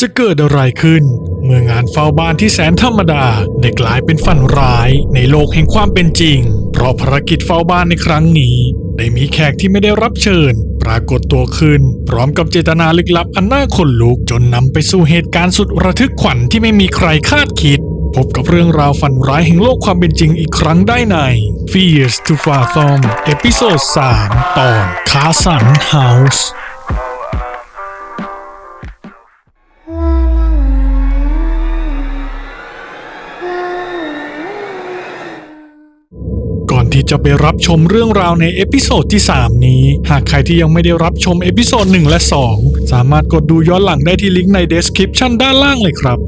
จะเกิดอะไรขึ้น เมื่องานเฝ้าบ้านที่แสนธรรมดาได้กลายเป็นฝันร้ายในโลกแห่งความเป็นจริง เพราะภารกิจเฝ้าบ้านในครั้งนี้ ได้มีแขกที่ไม่ได้รับเชิญ ปรากฏตัวขึ้น พร้อมกับเจตนาลึกลับอันน่าขนลุกจนนำไปสู่เหตุการณ์สุดระทึกขวัญที่ไม่มีใครคาดคิด พบกับเรื่องราวฝันร้ายแห่งโลกความเป็นจริงอีกครั้งได้ใน Fears to Fathom เอพิโซด3ตอนคาสันเฮาส์ จะไปรับชมเรื่องราวในเอพิโซดที่ 3 นี้ หากใครที่ยังไม่ได้รับชมเอพิโซด1และ 2 สามารถกดดูย้อนหลังได้ที่ลิงก์ใน description ด้านล่างเลยครับ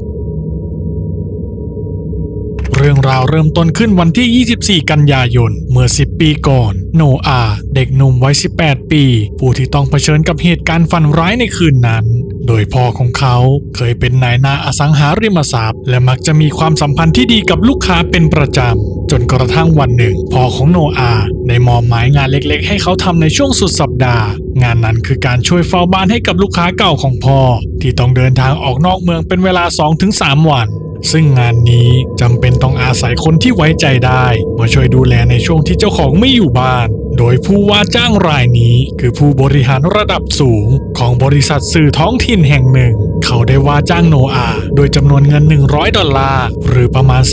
รื่องราวเริ่มต้นขึ้นวันที่ 24 กันยายน เมื่อ 10 ปีก่อน โนอา เด็กหนุ่มวัย 18 ปี ผู้ที่ต้องเผชิญกับเหตุการณ์ฝันร้ายในคืนนั้น โดยพ่อของเขาเคยเป็นนายนาอสังหาริมทรัพย์ และมักจะมีความสัมพันธ์ที่ดีกับลูกค้าเป็นประจำ จนกระทั่งวันหนึ่ง พ่อของโนอาได้มอบหมายงานเล็กๆ ให้เขาทำในช่วงสุดสัปดาห์ งานนั้นคือการช่วยเฝ้าบ้านให้กับลูกค้าเก่าของพ่อ ที่ต้องเดินทางออกนอกเมืองเป็นเวลา 2-3 วัน ซึ่งงานนี้จำเป็นต้องอาศัยคนที่ไว้ใจได้ มาช่วยดูแลในช่วงที่เจ้าของไม่อยู่บ้าน โดยผู้ว่าจ้างรายนี้คือผู้บริหารระดับสูงของบริษัทสื่อท้องถิ่นแห่งหนึ่ง เขาได้ว่าจ้างโนอาโดยจำนวนเงิน 100 ดอลลาร์ หรือประมาณ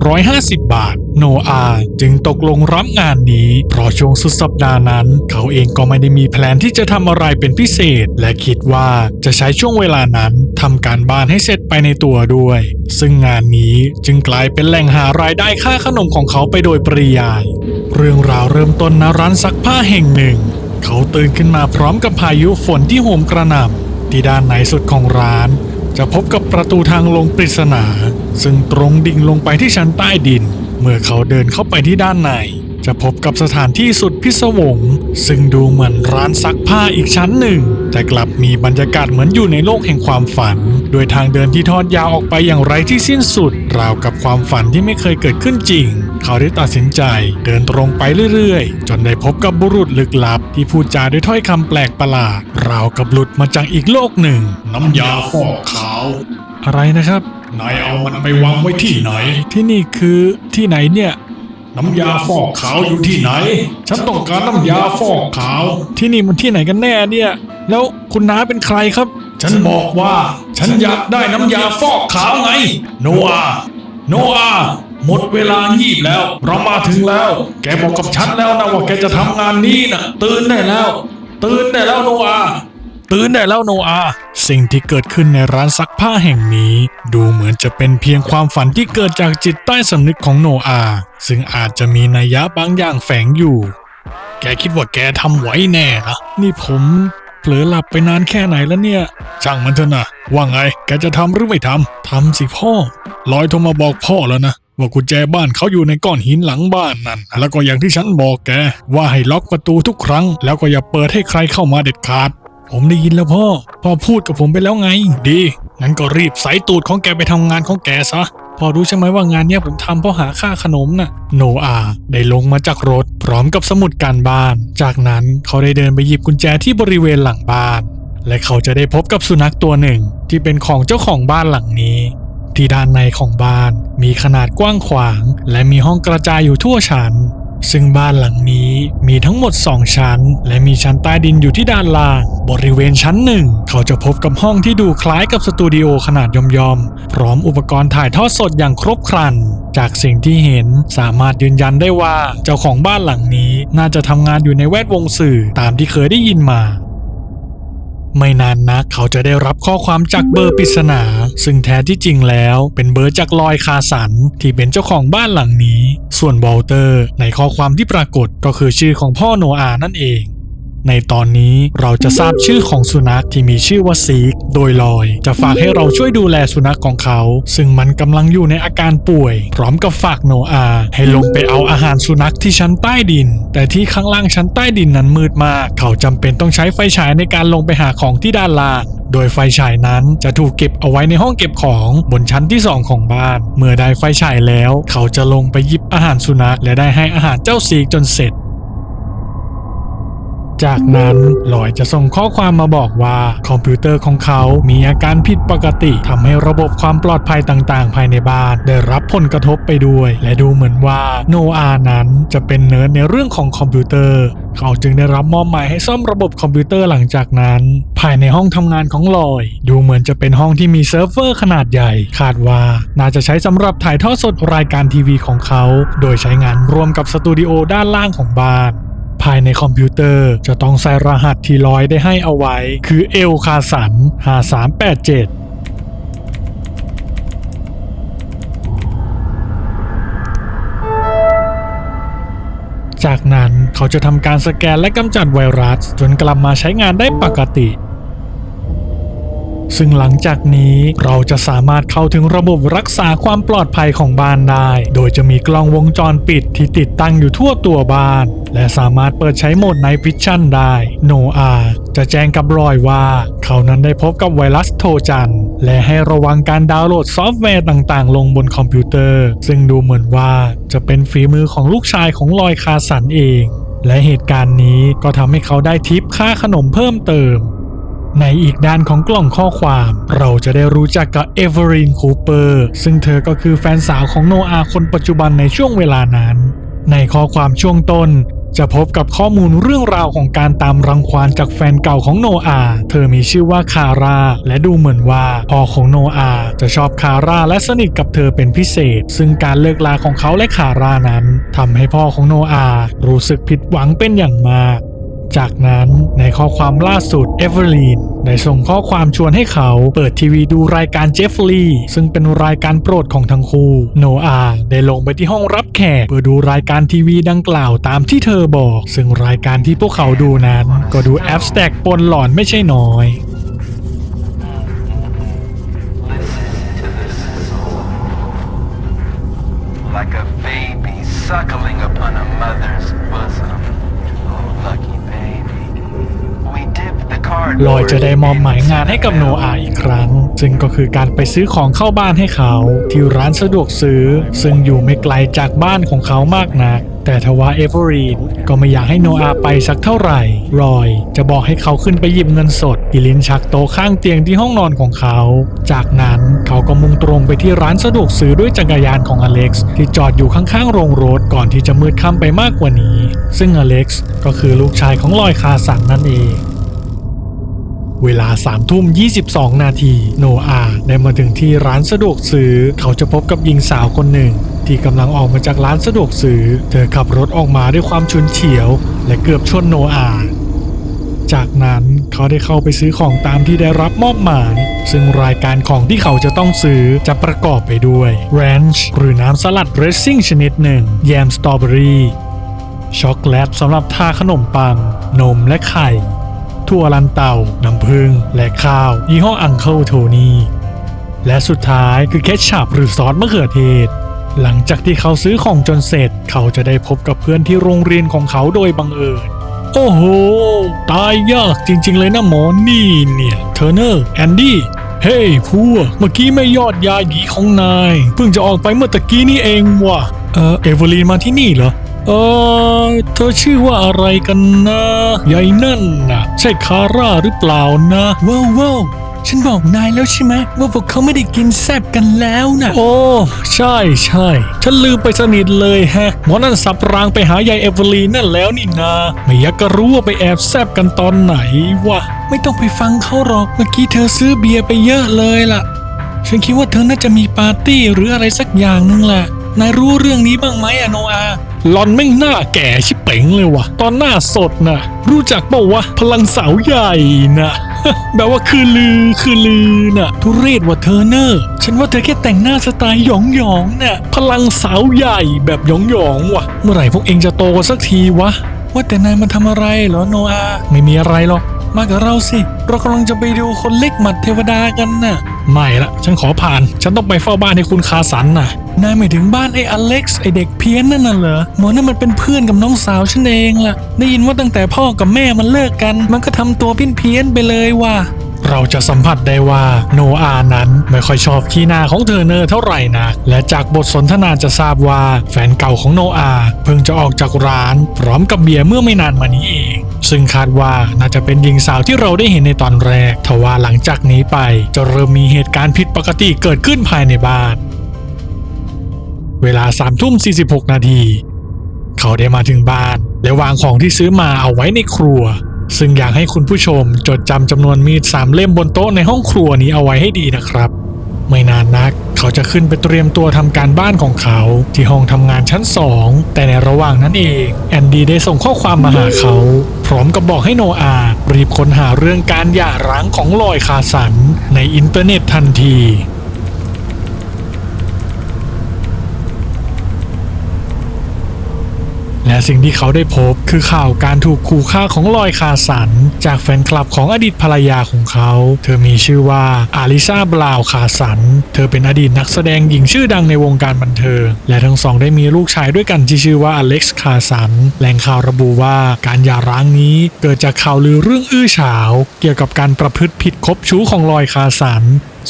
3,250 บาท โนอาจึงตกลงรับงานนี้ เพราะช่วงสุดสัปดาห์นั้น เขาเองก็ไม่ได้มีแพลนที่จะทำอะไรเป็นพิเศษ และคิดว่าจะใช้ช่วงเวลานั้นทำการบ้านให้เสร็จไปในตัวด้วย ซึ่งงานนี้จึงกลายเป็นแหล่งหารายได้ค่าขนมของเขาไปโดยปริยาย เรื่องราวเริ่มต้นณร้านซักผ้าแห่งหนึ่ง เขาตื่นขึ้นมาพร้อมกับพายุฝนที่โหมกระหน่ำที่ด้านในสุดของร้าน จะพบกับประตูทางลงปริศนา ซึ่งตรงดิ่งลงไปที่ชั้นใต้ดิน เมื่อเขาเดินเข้าไปที่ด้านใน จะพบกับสถานที่สุดพิศวง ซึ่งดูเหมือนร้านซักผ้าอีกชั้นหนึ่ง แต่กลับมีบรรยากาศเหมือนอยู่ในโลกแห่งความฝัน โดยทางเดินที่ทอดยาวออกไปอย่างไร้ที่สิ้นสุด ราวกับความฝันที่ไม่เคยเกิดขึ้นจริง เขาได้ตัดสินใจเดินตรงไปเรื่อยๆ จนได้พบกับบุรุษลึกลับ ที่พูดจาด้วยถ้อยคำแปลกประหลาด ราวกับหลุดมาจากอีกโลกหนึ่ง น้ำยาฟอกขาว อะไรนะครับนายเอามันไปวางไว้ที่ไหน ที่นี่คือที่ไหนเนี่ย น้ำยาฟอกขาวอยู่ที่ไหน ฉันต้องการน้ำยาฟอกขาว ที่นี่มันที่ไหนกันแน่เนี่ย แล้วคุณน้าเป็นใครครับ ฉันบอกว่า ฉันอยากได้น้ำยาฟอกขาวไง โนอาโนอา หมดเวลางีบแล้ว เรามาถึงแล้ว แกบอกกับฉันแล้วนะว่าแกจะทำงานนี้นะตื่นได้แล้ว ตื่นได้แล้วโนอาตื่นได้แล้วโนอาสิ่งที่เกิดขึ้นในร้านซักผ้าแห่งนี้ ดูเหมือนจะเป็นเพียงความฝันที่เกิดจากจิตใต้สำนึกของโนอาซึ่งอาจจะมีนัยยะบางอย่างแฝงอยู่ แกคิดว่าแกทำไหวแน่นะนี่ผมเผลอหลับไปนานแค่ไหนแล้วเนี่ย ช่างมันเถอะนะว่าไง แกจะทำหรือไม่ทำทำสิพ่อลอยโทรมาบอกพ่อแล้วนะ ว่ากุญแจบ้านเขาอยู่ในก้อนหินหลังบ้านนั่น แล้วก็อย่างที่ฉันบอกแก ว่าให้ล็อกประตูทุกครั้ง แล้วก็อย่าเปิดให้ใครเข้ามาเด็ดขาด ผมได้ยินแล้วพ่อ พ่อพูดกับผมไปแล้วไง ดี งั้นก็รีบใส่ตูดของแกไปทำงานของแกซะ พอรู้ใช่ไหมว่างานเนี้ยผมทำเพราะหาค่าขนมน่ะ โนอาได้ลงมาจากรถ พร้อมกับสมุดการบ้าน จากนั้นเขาได้เดินไปหยิบกุญแจที่บริเวณหลังบ้านและเขาจะได้พบกับสุนัขตัวหนึ่งที่เป็นของเจ้าของบ้านหลังนี้ ที่ด้านในของบ้านมีขนาดกว้างขวาง และมีห้องกระจายอยู่ทั่วชั้น ซึ่งบ้านหลังนี้มีทั้งหมด 2 ชั้น และมีชั้นใต้ดินอยู่ที่ด้านล่าง บริเวณชั้นหนึ่งเขาจะพบกับห้องที่ดูคล้ายกับสตูดิโอขนาดย่อมๆ พร้อมอุปกรณ์ถ่ายทอดสดอย่างครบครัน จากสิ่งที่เห็นสามารถยืนยันได้ว่าเจ้าของบ้านหลังนี้น่าจะทำงานอยู่ในแวดวงสื่อตามที่เคยได้ยินมา ไม่นานนักเขาจะได้รับข้อความจากเบอร์ปริศนา ซึ่งแท้ที่จริงแล้วเป็นเบอร์จากลอยคาสันที่เป็นเจ้าของบ้านหลังนี้ ส่วนวอลเตอร์ในข้อความที่ปรากฏก็คือชื่อของพ่อโนอานั่นเอง ในตอนนี้เราจะทราบชื่อของสุนัขที่มีชื่อว่าซีก โดยลอย จะฝากให้เราช่วยดูแลสุนัขของเขา ซึ่งมันกำลังอยู่ในอาการป่วย พร้อมกับฝากโนอาให้ลงไปเอาอาหารสุนัขที่ชั้นใต้ดิน แต่ที่ข้างล่างชั้นใต้ดินนั้นมืดมาก เขาจำเป็นต้องใช้ไฟฉายในการลงไปหาของที่ด้านล่างโดยไฟฉายนั้นจะถูกเก็บเอาไว้ในห้องเก็บของบนชั้นที่ 2 ของบ้าน เมื่อได้ไฟฉายแล้ว เขาจะลงไปหยิบอาหารสุนัขและได้ให้อาหารเจ้าซีกจนเสร็จ จากนั้นลอยจะส่งข้อความมาบอกว่าคอมพิวเตอร์ของเขามีอาการผิดปกติทำให้ระบบความปลอดภัยต่างๆ ภายในบ้าน ได้รับผลกระทบไปด้วย และดูเหมือนว่าโนอานั้นจะเป็นเนิร์ดในเรื่องของคอมพิวเตอร์ เขาจึงได้รับมอบหมายให้ซ่อมระบบคอมพิวเตอร์หลังจากนั้น ภายในห้องทำงานของลอย ดูเหมือนจะเป็นห้องที่มีเซิร์ฟเวอร์ขนาดใหญ่ คาดว่าน่าจะใช้สำหรับถ่ายทอดสดรายการทีวีของเขา โดยใช้งานร่วมกับสตูดิโอด้านล่างของบ้าน ภายในคอมพิวเตอร์ จะต้องใส่รหัสที่ลอยได้ให้เอาไว้ คือเอลคาสัน5387จากนั้นเขาจะทำการสแกนและกำจัดไวรัส จนกลับมาใช้งานได้ปกติ ซึ่งหลังจากนี้เราจะสามารถเข้าถึงระบบรักษาความปลอดภัยของบ้านได้ โดยจะมีกล้องวงจรปิดที่ติดตั้งอยู่ทั่วตัวบ้าน และสามารถเปิดใช้โหมด Night Vision ได้โนอาจะแจ้งกับรอยว่า เขานั้นได้พบกับไวรัสโทจัน และให้ระวังการดาวน์โหลดซอฟต์แวร์ต่างๆ ลงบนคอมพิวเตอร์ ซึ่งดูเหมือนว่าจะเป็นฝีมือของลูกชายของลอยคาสันเอง และเหตุการณ์นี้ก็ทำให้เขาได้ทิปค่าขนมเพิ่มเติมในอีกด้านของกล่องข้อความ เราจะได้รู้จักกับเอเวอรีนคูเปอร์ซึ่งเธอก็คือแฟนสาวของโนอาคนปัจจุบันในช่วงเวลานั้น ในข้อความช่วงต้น จะพบกับข้อมูลเรื่องราวของการตามรังควานจากแฟนเก่าของโนอา เธอมีชื่อว่าคาร่าและดูเหมือนว่าพ่อของโนอาจะชอบคาร่าและสนิทกับเธอเป็นพิเศษ ซึ่งการเลิกลาของเขาและคาร่านั้นทำให้พ่อของโนอารู้สึกผิดหวังเป็นอย่างมาก จากนั้นในข้อความล่าสุดเอเวอร์ลีนได้ส่งข้อความชวนให้เขาเปิดทีวีดูรายการเจฟฟลีย์ซึ่งเป็นรายการโปรดของทั้งคู่โนอาได้ลงไปที่ห้องรับแขกเพื่อดูรายการทีวีดังกล่าวตามที่เธอบอก ซึ่งรายการที่พวกเขาดูนั้น ก็ดูแอปสแต็กปนหลอนไม่ใช่น้อย Like a baby suckling upon a mother's ลอยจะได้มอบหมายงานให้กับโนอาอีกครั้ง ซึ่งก็คือการไปซื้อของเข้าบ้านให้เขา ที่ร้านสะดวกซื้อ ซึ่งอยู่ไม่ไกลจากบ้านของเขามากนัก แต่ทว่าเอเวอรีนก็ไม่อยากให้โนอาไปสักเท่าไหร่ รอยจะบอกให้เขาขึ้นไปหยิบเงินสดที่ลิ้นชักโต๊ะข้างเตียงที่ห้องนอนของเขา จากนั้นเขาก็มุ่งตรงไปที่ร้านสะดวกซื้อด้วยจักรยานของอเล็กซ์ที่จอดอยู่ข้างๆโรงรถก่อนที่จะมืดค่ำไปมากกว่านี้ ซึ่งอเล็กซ์ก็คือลูกชายของลอยคาสันนั่นเอง เวลา3ทุ่ม 22 นาทีโนอาได้มาถึงที่ร้านสะดวกซื้อ เขาจะพบกับหญิงสาวคนหนึ่ง ที่กำลังออกมาจากร้านสะดวกซื้อ เธอขับรถออกมาด้วยความฉุนเฉียว และเกือบชนโนอาจากนั้นเขาได้เข้าไปซื้อของตามที่ได้รับมอบหมาย ซึ่งรายการของที่เขาจะต้องซื้อจะประกอบไปด้วยแรนช์หรือน้ำสลัดเรสซิ่งชนิดหนึ่ง แยมสตรอเบอรี่ ช็อกโกแลตสำหรับทาขนมปัง นมและไข่ ถั่วลันเต่าน้ำผึ้งและข้าว ยี่ห้ออังเคิลโทนี่และสุดท้ายคือเคชชัพหรือซอสมะเขือเทศ หลังจากที่เขาซื้อของจนเสร็จ เขาจะได้พบกับเพื่อนที่โรงเรียนของเขาโดยบังเอิญโอ้โห ตายยากจริงๆเลยนะหมอนี่เนี่ยเทอร์เนอร์แอนดี้เฮ้ยพวกเมื่อกี้ไม่ยอดยาหยีของนาย เพิ่งจะออกไปเมื่อตะกี้นี่เองว่ะเออเอเวอรีนมาที่นี่เหรอ เออเธอชื่อว่าอะไรกันนะยายนั่นน่ะใช่คาร่าหรือเปล่านะว้าวว้าวฉันบอกนายแล้วใช่ไหมว่าพวกเขาไม่ได้กินแซบกันแล้วนะโอ้ ใช่ใช่ฉันลืมไปสนิทเลยแฮะหมอนั่นสับรางไปหายายเอเวอรีนนั่นแล้วนี่นาไม่อยากจะรู้ว่าไปแอบแซบกันตอนไหนวะไม่ต้องไปฟังเขาหรอกเมื่อกี้เธอซื้อเบียร์ไปเยอะเลยล่ะ ฉันคิดว่าเธอน่าจะมีปาร์ตี้หรืออะไรสักอย่างนึงแหละนายรู้เรื่องนี้บ้างไหมอะโนอา หลอนแม่งหน้าแก่ชิบเป๋งเลยวะตอนหน้าสดนะรู้จักเปล่าวะพลังสาวใหญ่น่ะแบบว่าคือลือคือลือน่ะทุเรศว่าเธอเนอร์ฉันว่าเธอแค่แต่งหน้าสไตล์หยองหยองๆน่ะพลังสาวใหญ่แบบหยองหยองว่ะเมื่อไหร่พวกเองจะโตสักทีวะ ว่าแต่นายมาทำอะไรเหรอโนอาไม่มีอะไรหรอก มากับเราสิ เรากำลังจะไปดูคนเล็กหมัดเทวดากันน่ะ ไม่ละฉันขอผ่าน ฉันต้องไปเฝ้าบ้านให้คุณคาสันน่ะ นายไม่ถึงบ้านไอ้อเล็กซ์ไอ้เด็กเพี้ยนนั่นน่ะเหรอหมอนั่นมันเป็นเพื่อนกับน้องสาวฉันเองล่ะ ได้ยินว่าตั้งแต่พ่อกับแม่มันเลิกกัน มันก็ทำตัวเพี้ยนๆไปเลยว่ะ เราจะสัมผัสได้ว่าโนอานั้นไม่ค่อยชอบขี้หน้าของเทอร์เนอร์เท่าไหร่นะและจากบทสนทนาจะทราบว่าแฟนเก่าของโนอาเพิ่งจะออกจากร้าน พร้อมกับเบียร์เมื่อไม่นานมานี้เอง ซึ่งคาดว่าน่าจะเป็นหญิงสาวที่เราได้เห็นในตอนแรกทว่าหลังจากนี้ไปจะเริ่มมีเหตุการณ์ผิดปกติเกิดขึ้นภายในบ้าน เวลา3ทุ่ม46 นาที เขาได้มาถึงบ้าน และวางของที่ซื้อมาเอาไว้ในครัว ซึ่งอยากให้คุณผู้ชมจดจำจำนวนมีดสามเล่มบนโต๊ะในห้องครัวนี้เอาไว้ให้ดีนะครับ ไม่นานนัก เขาจะขึ้นไปเตรียมตัวทำการบ้านของเขาที่ห้องทำงานชั้นสองแต่ในระหว่างนั้นเองแอนดี้ได้ส่งข้อความมาหาเขา พร้อมกับบอกให้โนอาห์รีบค้นหาเรื่องการหย่าร้างของลอยคาสันในอินเทอร์เน็ตทันที และสิ่งที่เขาได้พบคือข่าวการถูกขู่ฆ่าของลอยคาสัน จากแฟนคลับของอดีตภรรยาของเขา เธอมีชื่อว่าอาลิซาบลาวคาสัน เธอเป็นอดีตนักแสดงหญิงชื่อดังในวงการบันเทิง และทั้งสองได้มีลูกชายด้วยกันที่ชื่อว่าอเล็กซ์คาสัน แหล่งข่าวระบุว่าการหย่าร้างนี้เกิดจากข่าวลือเรื่องอื้อฉาว เกี่ยวกับการประพฤติผิดคบชู้ของลอยคาสัน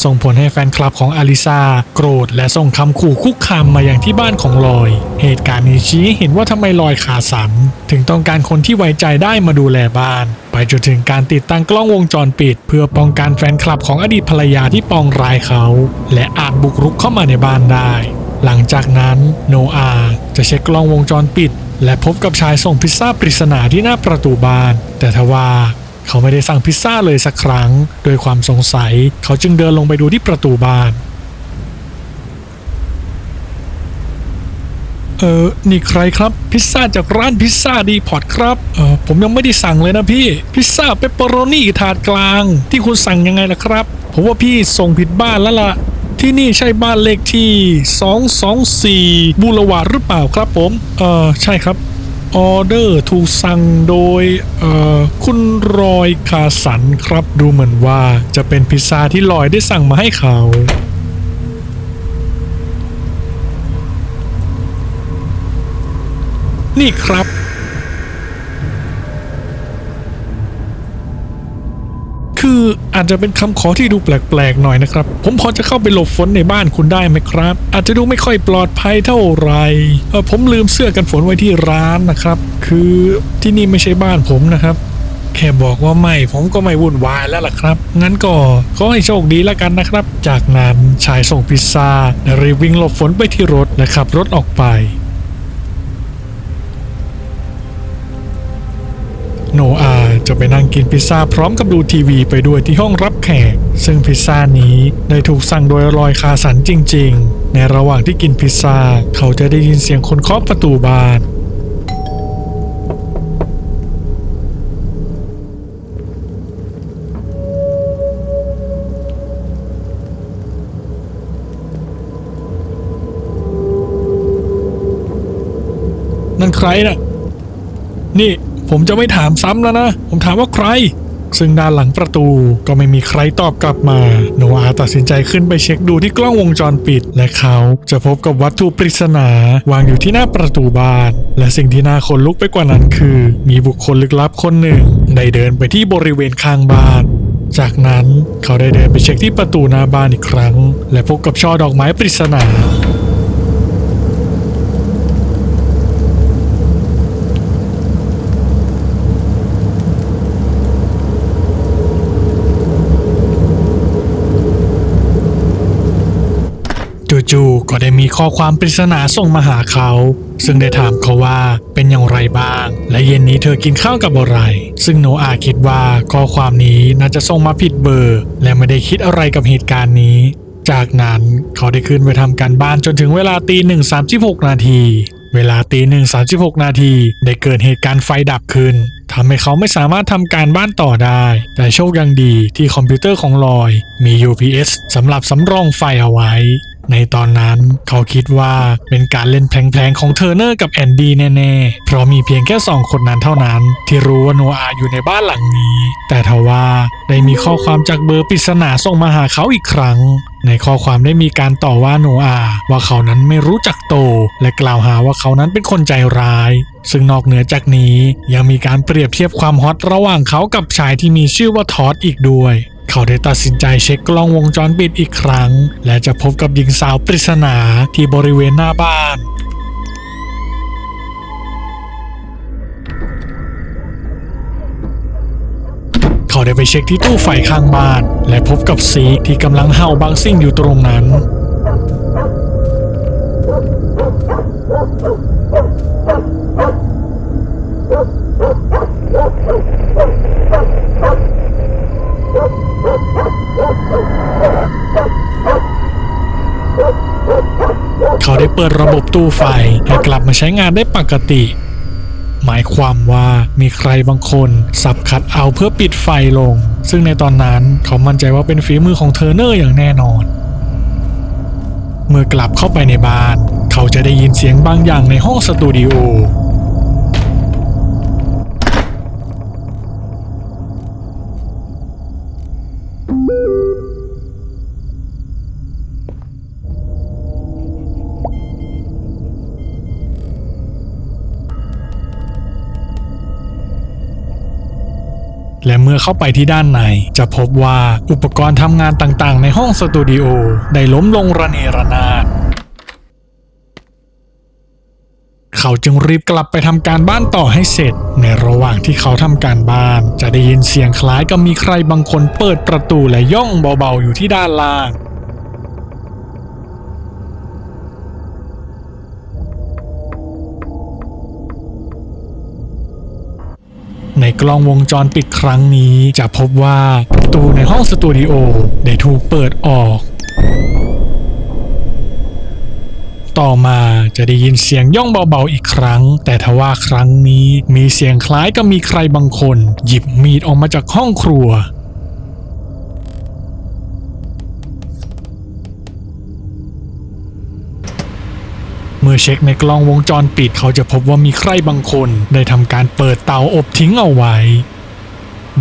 ส่งผลให้แฟนคลับของอลิซาโกรธและส่งคำขู่คุกคามมาอย่างที่บ้านของลอย เหตุการณ์นี้ชี้เห็นว่าทำไมลอยขาสัน ถึงต้องการคนที่ไว้ใจได้มาดูแลบ้าน ไปจนถึงการติดตั้งกล้องวงจรปิด เพื่อป้องกันแฟนคลับของอดีตภรรยาที่ปองร้ายเขา และอาจบุกรุกเข้ามาในบ้านได้ หลังจากนั้นโนอาจะเช็คกล้องวงจรปิด และพบกับชายส่งพิซซ่าปริศนาที่หน้าประตูบ้าน แต่ทว่า เขาไม่ได้สั่งพิซซ่าเลยสักครั้ง โดยความสงสัยเขาจึงเดินลงไปดูที่ประตูบ้าน เออนี่ใครครับ พิซซ่าจากร้านพิซซ่าดีพอตครับ เออผมยังไม่ได้สั่งเลยนะพี่ พิซซ่าเปปเปอโรนี่ถาดกลาง ที่คุณสั่งยังไงล่ะครับ ผมว่าพี่ส่งผิดบ้านแล้วล่ะที่นี่ใช่บ้านเลขที่ 224บูรวาดหรือเปล่าครับผม เออใช่ครับ ออเดอร์ถูกสั่งโดยคุณรอยคาสันครับดูเหมือนว่าจะเป็นพิซซ่าที่ลอยได้สั่งมาให้เขานี่ครับืออาจจะเป็นคำขอที่ดูแปลกๆหน่อยนะครับ ผมพอจะเข้าไปหลบฝนในบ้านคุณได้ไหมครับ อาจจะดูไม่ค่อยปลอดภัยเท่าไหร่ผมลืมเสื้อกันฝนไว้ที่ร้านนะครับ คือที่นี่ไม่ใช่บ้านผมนะครับ แค่บอกว่าไม่ผมก็ไม่วุ่นวายแล้วล่ะครับ งั้นก็ขอให้โชคดีแล้วกันนะครับ จากนั้นชายส่งพิซซ่ารีบวิ่งหลบฝนไปที่รถและขับรถออกไปโนอา จะไปนั่งกินพิซซ่าพร้อมกับดูทีวีไปด้วยที่ห้องรับแขก ซึ่งพิซซ่านี้ได้ถูกสั่งโดยลอยคาสันจริง ๆ ในระหว่างที่กินพิซซ่า เขาจะได้ยินเสียงคนเคาะประตูบ้านนั่นใครน่ะนี่ ผมจะไม่ถามซ้ำแล้วนะ ผมถามว่าใคร ซึ่งด้านหลังประตูก็ไม่มีใครตอบกลับมา โนอาตัดสินใจขึ้นไปเช็คดูที่กล้องวงจรปิด และเขาจะพบกับวัตถุปริศนาวางอยู่ที่หน้าประตูบ้าน และสิ่งที่น่าขนลุกไปกว่านั้นคือ มีบุคคลลึกลับคนหนึ่ง ได้เดินไปที่บริเวณข้างบ้านจากนั้นเขาได้เดินไปเช็คที่ประตูหน้าบ้านอีกครั้ง และพบกับช่อดอกไม้ปริศนา จูก็ได้มีข้อความปริศนาส่งมาหาเขา ซึ่งได้ถามเขาว่าเป็นอย่างไรบ้าง และเย็นนี้เธอกินข้าวกับอะไร ซึ่งโนอาคิดว่าข้อความนี้น่าจะส่งมาผิดเบอร์ และไม่ได้คิดอะไรกับเหตุการณ์นี้ จากนั้นเขาได้ขึ้นไปทำการบ้านจนถึงเวลาตีหนึ่งสามสิบหกนาทีเวลาตีหนึ่งสามสิบหกนาทีได้เกิดเหตุการณ์ไฟดับขึ้นทำให้เขาไม่สามารถทำการบ้านต่อได้ แต่โชคยังดีที่คอมพิวเตอร์ของลอย มี UPS สำหรับสำรองไฟเอาไว้ ในตอนนั้นเขาคิดว่าเป็นการเล่นแพลงๆของเทอร์เนอร์กับแอนดี้แน่ๆ เพราะมีเพียงแค่สองคนนั้นเท่านั้น ที่รู้ว่าโนอาอยู่ในบ้านหลังนี้ แต่ทว่าได้มีข้อความจากเบอร์ปริศนาส่งมาหาเขาอีกครั้ง ในข้อความได้มีการต่อว่าโนอาว่าเขานั้นไม่รู้จักโต และกล่าวหาว่าเขานั้นเป็นคนใจร้าย ซึ่งนอกเหนือจากนี้ยังมีการเปรียบเทียบความฮอตระหว่างเขากับชายที่มีชื่อว่าทอดอีกด้วย เขาได้ตัดสินใจเช็คกล้องวงจรปิดอีกครั้ง และจะพบกับหญิงสาวปริศนาที่บริเวณหน้าบ้านเขาได้ไปเช็คที่ตู้ไฟข้างบ้าน และพบกับซีกที่กำลังเห่าบางสิ่งอยู่ตรงนั้น ปิดระบบตู้ไฟให้กลับมาใช้งานได้ปกติ หมายความว่ามีใครบางคนสับขัดเอาเพื่อปิดไฟลง ซึ่งในตอนนั้นเขามั่นใจว่าเป็นฝีมือของเทอร์เนอร์อย่างแน่นอน เมื่อกลับเข้าไปในบ้าน เขาจะได้ยินเสียงบางอย่างในห้องสตูดิโอ และเมื่อเข้าไปที่ด้านใน จะพบว่าอุปกรณ์ทำงานต่างๆ ในห้องสตูดิโอได้ล้มลงระเนระนาดเขาจึงรีบกลับไปทำการบ้านต่อให้เสร็จ ในระหว่างที่เขาทำการบ้าน จะได้ยินเสียงคล้ายกับมีใครบางคนเปิดประตูและย่องเบาๆอยู่ที่ด้านล่าง ในกล้องวงจรปิดครั้งนี้ จะพบว่าประตูในห้องสตูดิโอได้ถูกเปิดออก ต่อมาจะได้ยินเสียงย่องเบาๆอีกครั้ง แต่ทว่าครั้งนี้มีเสียงคล้ายกับมีใครบางคน หยิบมีดออกมาจากห้องครัว เช็คในกล้องวงจรปิดเขาจะพบว่ามีใครบางคน ได้ทำการเปิดเตาอบทิ้งเอาไว้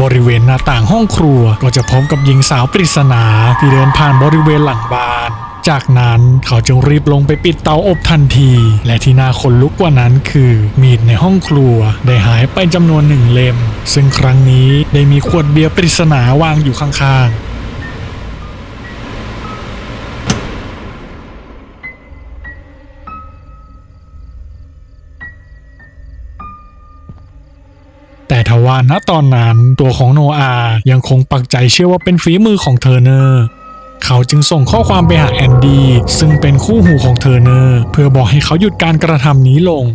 บริเวณหน้าต่างห้องครัวก็จะพบกับหญิงสาวปริศนาที่เดินผ่านบริเวณหลังบ้านจากนั้นเขาจึงรีบลงไปปิดเตาอบทันที และที่น่าขนลุกกว่านั้นคือ มีดในห้องครัวได้หายไปจำนวนหนึ่งเล่ม ซึ่งครั้งนี้ได้มีขวดเบียร์ปริศนาวางอยู่ข้างๆ ณตอนนั้นตัวของโนอายังคงปักใจเชื่อว่าเป็นฝีมือของเทอร์เนอร์เขาจึงส่งข้อความไปหาแอนดี้ซึ่งเป็นคู่หูของเทอร์เนอร์เพื่อบอกให้เขาหยุดการกระทำนี้ลง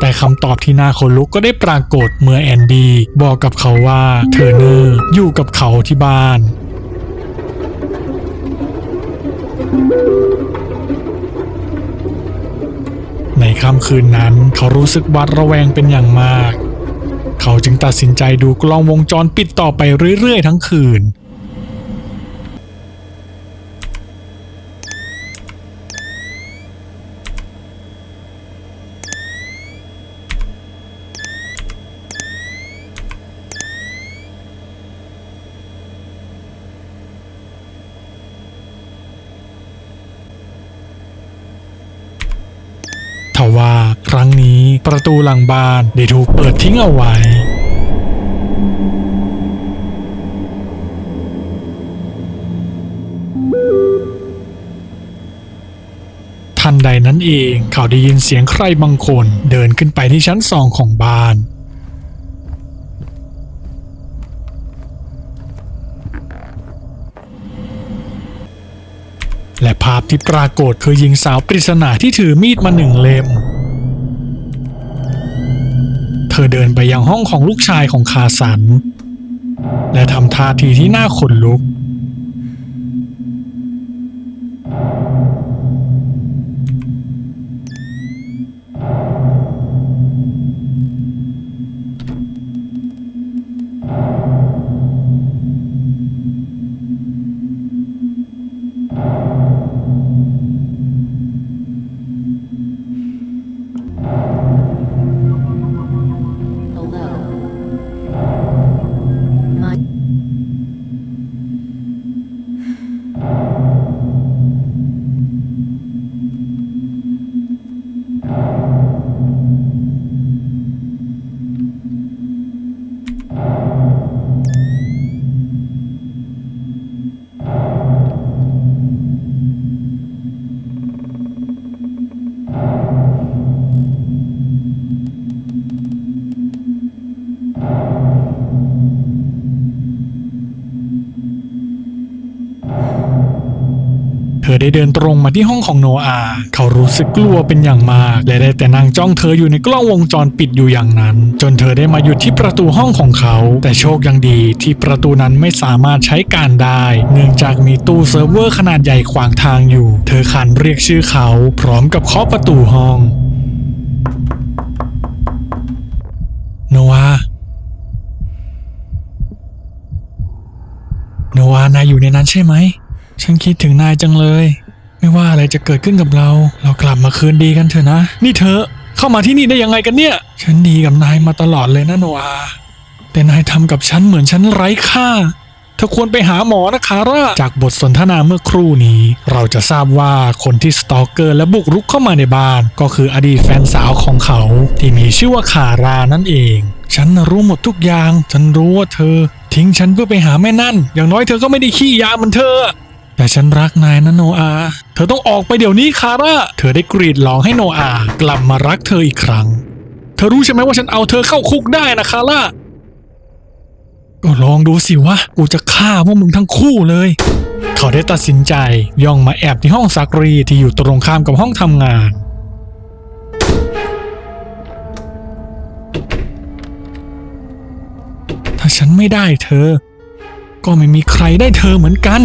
แต่คำตอบที่น่าขนลุกก็ได้ปรากฏเมื่อแอนดี้บอกกับเขาว่าเทอร์เนอร์อยู่กับเขาที่บ้านใน ค่ำคืนนั้น เขารู้สึกวัดระแวงเป็นอย่างมาก เขาจึงตัดสินใจดูกล้องวงจรปิดต่อไปเรื่อยๆ ทั้งคืน ทว่าครั้งนี้ประตูหลังบ้านได้ถูกเปิดทิ้งเอาไว้ทันใดนั้นเองเขาได้ยินเสียงใครบางคนเดินขึ้นไปที่ชั้นสองของบ้าน และภา พที่ปรากฏคือหญิงสาวปริศนาที่ถือมีดมาหนึ่งเล่ม เธอเดินไปยังห้องของลูกชายของคาสัน และทำท่าทีที่น่าขนลุก รงมาที่ห้องของโนอาเขารู้สึกกลัวเป็นอย่างมาก และได้แต่นั่งจ้องเธออยู่ในกล้องวงจรปิดอยู่อย่างนั้น จนเธอได้มาหยุดที่ประตูห้องของเขา แต่โชคยังดีที่ประตูนั้นไม่สามารถใช้การได้ เนื่องจากมีตู้เซิร์ฟเวอร์ขนาดใหญ่ขวางทางอยู่ เธอขันเรียกชื่อเขา พร้อมกับเคาะประตูห้อง โนอาโนอานายอยู่ในนั้นใช่ไหม ฉันคิดถึงนายจังเลย ไม่ว่าอะไรจะเกิดขึ้นกับเรา เรากลับมาคืนดีกันเถอะนะ นี่เธอเข้ามาที่นี่ได้ยังไงกันเนี่ย ฉันดีกับนายมาตลอดเลยนะโนอา แต่นายทำกับฉันเหมือนฉันไร้ค่าเธอควรไปหาหมอนะคาร่าจากบทสนทนาเมื่อครู่นี้ เราจะทราบว่าคนที่สตอกเกอร์และบุกรุกเข้ามาในบ้าน ก็คืออดีตแฟนสาวของเขา ที่มีชื่อว่าคารานั่นเอง ฉันรู้หมดทุกอย่าง ฉันรู้ว่าเธอ ทิ้งฉันเพื่อไปหาแม่นั่น อย่างน้อยเธอก็ไม่ได้ขี้ยาเหมือนเธอ แต่ฉันรักนายนะโนอา เธอต้องออกไปเดี๋ยวนี้คาร่า เธอได้กรีดร้องให้โนอา กลับมารักเธออีกครั้ง เธอรู้ใช่ไหมว่าฉันเอาเธอเข้าคุกได้นะคาร่า ก็ลองดูสิวะ กูจะฆ่าพวกมึงทั้งคู่เลย เขาได้ตัดสินใจย่องมาแอบที่ห้องซักรีที่อยู่ตรงข้ามกับห้องทำงานถ้าฉันไม่ได้เธอ ก็ไม่มีใครได้เธอเหมือนกัน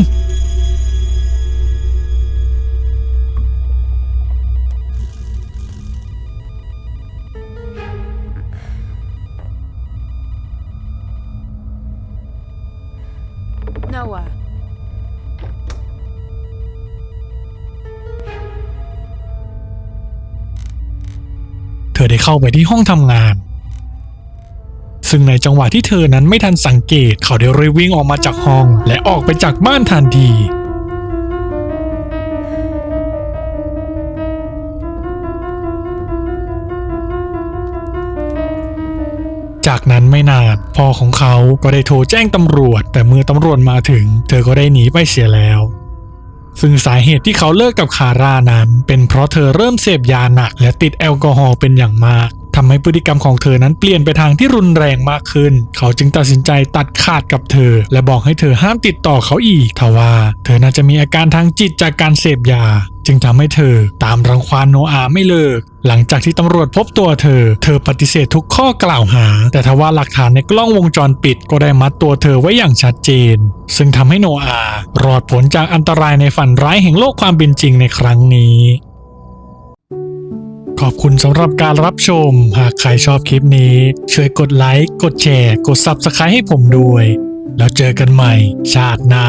เข้าไปที่ห้องทำงาน ซึ่งในจังหวะที่เธอนั้นไม่ทันสังเกต เขาได้รีวิ่งออกมาจากห้อง และออกไปจากบ้านทันทีจากนั้นไม่นานพ่อของเขาก็ได้โทรแจ้งตำรวจ แต่เมื่อตำรวจมาถึง เธอก็ได้หนีไปเสียแล้ว ซึ่งสาเหตุที่เขาเลิกกับคาร่านั้น เป็นเพราะเธอเริ่มเสพยาหนักและติดแอลกอฮอล์เป็นอย่างมาก ทำให้พฤติกรรมของเธอนั้นเปลี่ยนไปทางที่รุนแรงมากขึ้น เขาจึงตัดสินใจตัดขาดกับเธอ และบอกให้เธอห้ามติดต่อเขาอีกทว่า เธอน่าจะมีอาการทางจิตจากการเสพยา จึงทำให้เธอตามรังควานโนอาไม่เลิก หลังจากที่ตำรวจพบตัวเธอ เธอปฏิเสธทุกข้อกล่าวหา แต่ทว่าหลักฐานในกล้องวงจรปิดก็ได้มัดตัวเธอไว้อย่างชัดเจน ซึ่งทำให้โนอารอดพ้นจากอันตรายในฝันร้ายแห่งโลกความเป็นจริงในครั้งนี้ ขอบคุณสำหรับการรับชม หากใครชอบคลิปนี้ ช่วยกดไลค์ กดแชร์ กด Subscribe ให้ผมด้วย แล้วเจอกันใหม่ ชาติหน้า